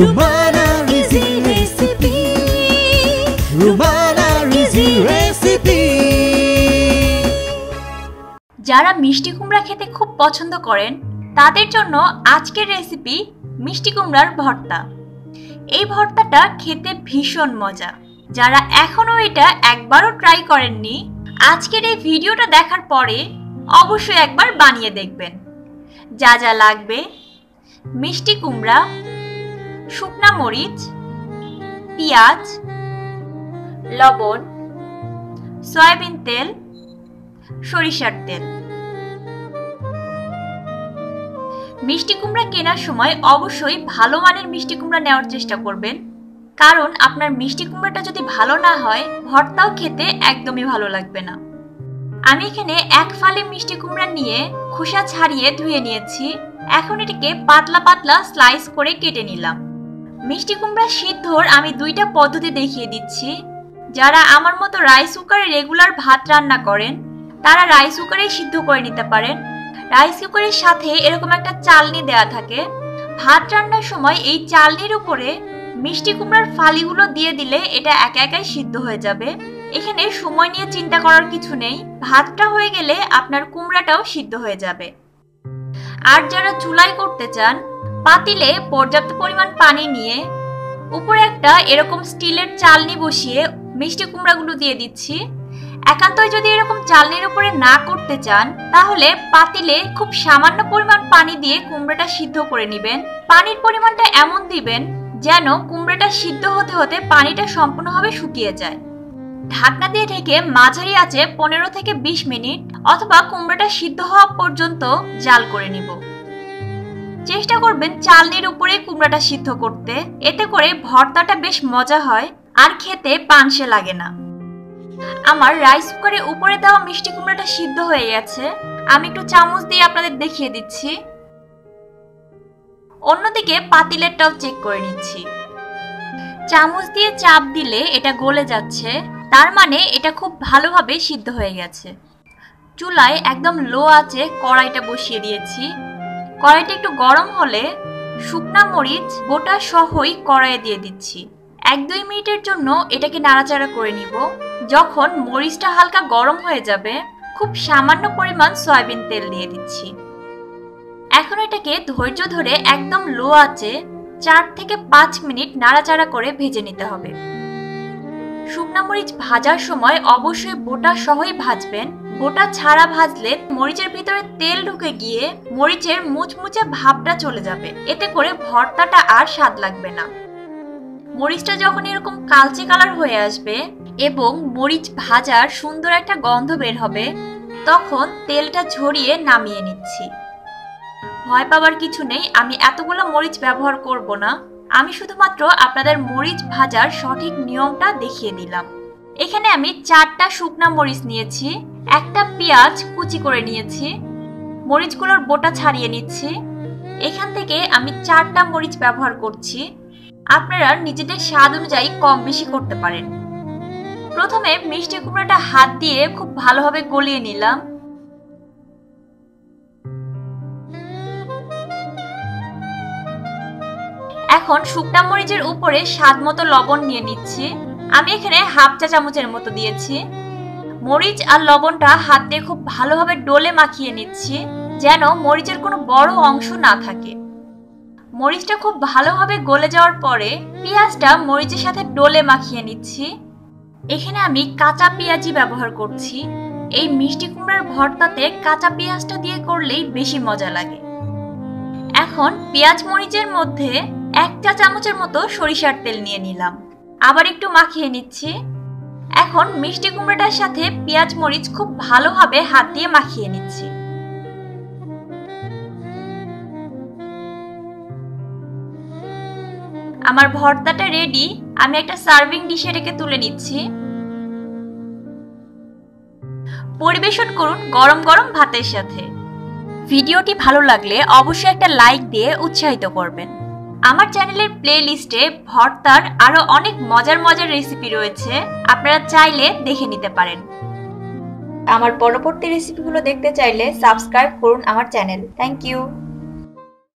Rumana Recipe. Rumana Recipe. যারা মিষ্টি কুমড়া খেতে খুব পছন্দ করেন তাদের জন্য আজকের রেসিপি মিষ্টি কুমড়ার ভর্তা। এই ভর্তাটা খেতে ভীষণ মজা। যারা এখনও এটা একবারও ট্রাই করেননি আজকের এই ভিডিওটা দেখার পরে অবশ্যই একবার বানিয়ে দেখবেন। যা যা লাগবে মিষ্টি কুমড়া শুকনা মরিচ, পেঁয়াজ, লবণ, সয়াবিন তেল, সরিষার তেল। মিষ্টি কুমড়া কেনার সময় অবশ্যই ভালো মানের মিষ্টি কুমড়া নেওয়ার চেষ্টা করবেন। কারণ আপনার মিষ্টি কুমড়াটা যদি ভালো না হয়, ভর্তাও খেতে একদমই ভালো লাগবে না। আমি এখানে এক ফালে মিষ্টি কুমড়া নিয়ে খোসা ছাড়িয়ে ধুয়ে নিয়েছি। এখন এটিকে পাতলা পাতলা স্লাইস করে কেটে নিলাম। মিষ্টি কুমড়া সিদ্ধর আমি দুইটা পদ্ধতি দেখিয়ে দিচ্ছি। যারা আমার মতো রাইস কুকারে রেগুলার ভাত রান্না করেন, তারা রাইস কুকারে সিদ্ধ করে নিতে পারেন। রাইস কুকারের সাথে এরকম একটা চালনি দেয়া থাকে। ভাত রান্নার সময় এই চালনির উপরে মিষ্টি কুমড়ার ফালিগুলো দিয়ে দিলে এটা একা একাই সিদ্ধ হয়ে যাবে। এখানে সময় নিয়ে চিন্তা করার কিছু নেই। ভাতটা হয়ে গেলে আপনার কুমড়াটাও সিদ্ধ হয়ে যাবে। আর যারা চুলাই করতে চান পাতিলে পর্যাপ্ত পরিমাণ পানি নিয়ে উপরে একটা এরকম স্টিলের চালনি বসিয়ে মিষ্টি কুমড়াগুলো দিয়ে দিচ্ছি। একান্তই যদি এরকম চালনির উপরে না করতে চান, তাহলে পাতিলে খুব সামান্য পরিমাণ পানি দিয়ে কুমড়াটা সিদ্ধ করে নেবেন। পানির পরিমাণটা এমন দিবেন যেন কুমড়াটা সিদ্ধ হতে হতে পানিটা সম্পূর্ণভাবে শুকিয়ে যায়। ঢাকনা দিয়ে ঢেকে মাঝারি আছে পনেরো থেকে বিশ মিনিট অথবা কুমড়াটা সিদ্ধ হওয়া পর্যন্ত জাল করে নিব। চেষ্টা করবেন চালনির উপরে কুমড়াটা সিদ্ধ করতে। এতে করে ভর্তাটা বেশ মজা হয়, আর খেতে পানসে লাগে না। আমার রাইস কুকারে উপরে দেওয়া মিষ্টি কুমড়াটা সিদ্ধ হয়ে গেছে। আমি একটু চামচ দিয়ে আপনাদের দেখিয়ে দিচ্ছি। অন্যদিকে পাতিলেরটাও চেক করে নিচ্ছি। চামচ দিয়ে চাপ দিলে এটা গলে যাচ্ছে। তার মানে এটা খুব ভালোভাবে সিদ্ধ হয়ে গেছে। চুলায় একদম লো আছে কড়াইটা বসিয়ে দিয়েছি। কড়াইটা একটু গরম হলে শুকনা মরিচ গোটা সহই কড়াইয়ে দিয়ে দিচ্ছি। এক দুই মিনিটের জন্য এটাকে নাড়াচাড়া করে নিব। যখন মরিচটা হালকা গরম হয়ে যাবে, খুব সামান্য পরিমাণ সয়াবিন তেল দিয়ে দিচ্ছি। এখন এটাকে ধৈর্য ধরে একদম লো আছে চার থেকে পাঁচ মিনিট নাড়াচাড়া করে ভেজে নিতে হবে। শুকনা মরিচ ভাজার সময় অবশ্যই বোটা সহই ভাজবেন। বোটা ছাড়া ভাজলে মরিচের ভিতরে তেল ঢুকে গিয়ে মরিচের মুচমুচে ভাবটা চলে যাবে। এতে করে ভর্তাটা আর স্বাদ লাগবে না। মরিচটা যখন এরকম কালচে কালার হয়ে আসবে এবং মরিচ ভাজার সুন্দর একটা গন্ধ বের হবে, তখন তেলটা ঝরিয়ে নামিয়ে নিচ্ছি। ভয় পাওয়ার কিছু নেই, আমি এতগুলো মরিচ ব্যবহার করব না। আমি শুধুমাত্র আপনাদের মরিচ ভাজার সঠিক নিয়মটা দেখিয়ে দিলাম। এখানে আমি চারটা শুকনা মরিচ নিয়েছি, একটা পেঁয়াজ কুচি করে নিয়েছি, মরিচগুলোর বোটা ছাড়িয়ে নিচ্ছি। এখান থেকে আমি চারটা মরিচ ব্যবহার করছি। আপনারা নিজেদের স্বাদ অনুযায়ী কম বেশি করতে পারেন। প্রথমে মিষ্টি কুমড়াটা হাত দিয়ে খুব ভালোভাবে গলিয়ে নিলাম। এখন শুকনা মরিচের উপরে স্বাদ মতো লবণ নিয়ে নিচ্ছি। আমি এখানে হাফ চা চামচের মতো দিয়েছি। মরিচ আর লবণটা হাত দিয়ে খুব ভালোভাবে ডোলে মাখিয়ে নিচ্ছি, যেন মরিচের কোনো বড় অংশ না থাকে। মরিচটা খুব ভালোভাবে গলে যাওয়ার পরে পেঁয়াজটা মরিচের সাথে ডোলে মাখিয়ে নিচ্ছি। এখানে আমি কাঁচা পেঁয়াজি ব্যবহার করছি। এই মিষ্টি কুমড়ার ভর্তাতে কাঁচা পেঁয়াজটা দিয়ে করলেই বেশি মজা লাগে। এখন পেঁয়াজ মরিচের মধ্যে এক চা চামচের মতো সরিষার তেল নিয়ে নিলাম। আবার একটু মাখিয়ে নিচ্ছি। এখন মিষ্টি কুমড়াটার সাথে পেঁয়াজ মরিচ খুব ভালোভাবে হাত দিয়ে মাখিয়ে নিচ্ছি। আমার ভর্তাটা রেডি আমি একটা সার্ভিং ডিশে রেখে তুলে নিচ্ছি। পরিবেশন করুন গরম গরম ভাতের সাথে। ভিডিওটি ভালো লাগলে অবশ্যই একটা লাইক দিয়ে উৎসাহিত করবেন। আমার চ্যানেলের প্লে লিস্টে ভর্তার আরও অনেক মজার মজার রেসিপি রয়েছে। আপনারা চাইলে দেখে নিতে পারেন। আমার পরবর্তী রেসিপিগুলো দেখতে চাইলে সাবস্ক্রাইব করুন আমার চ্যানেল থ্যাংক ইউ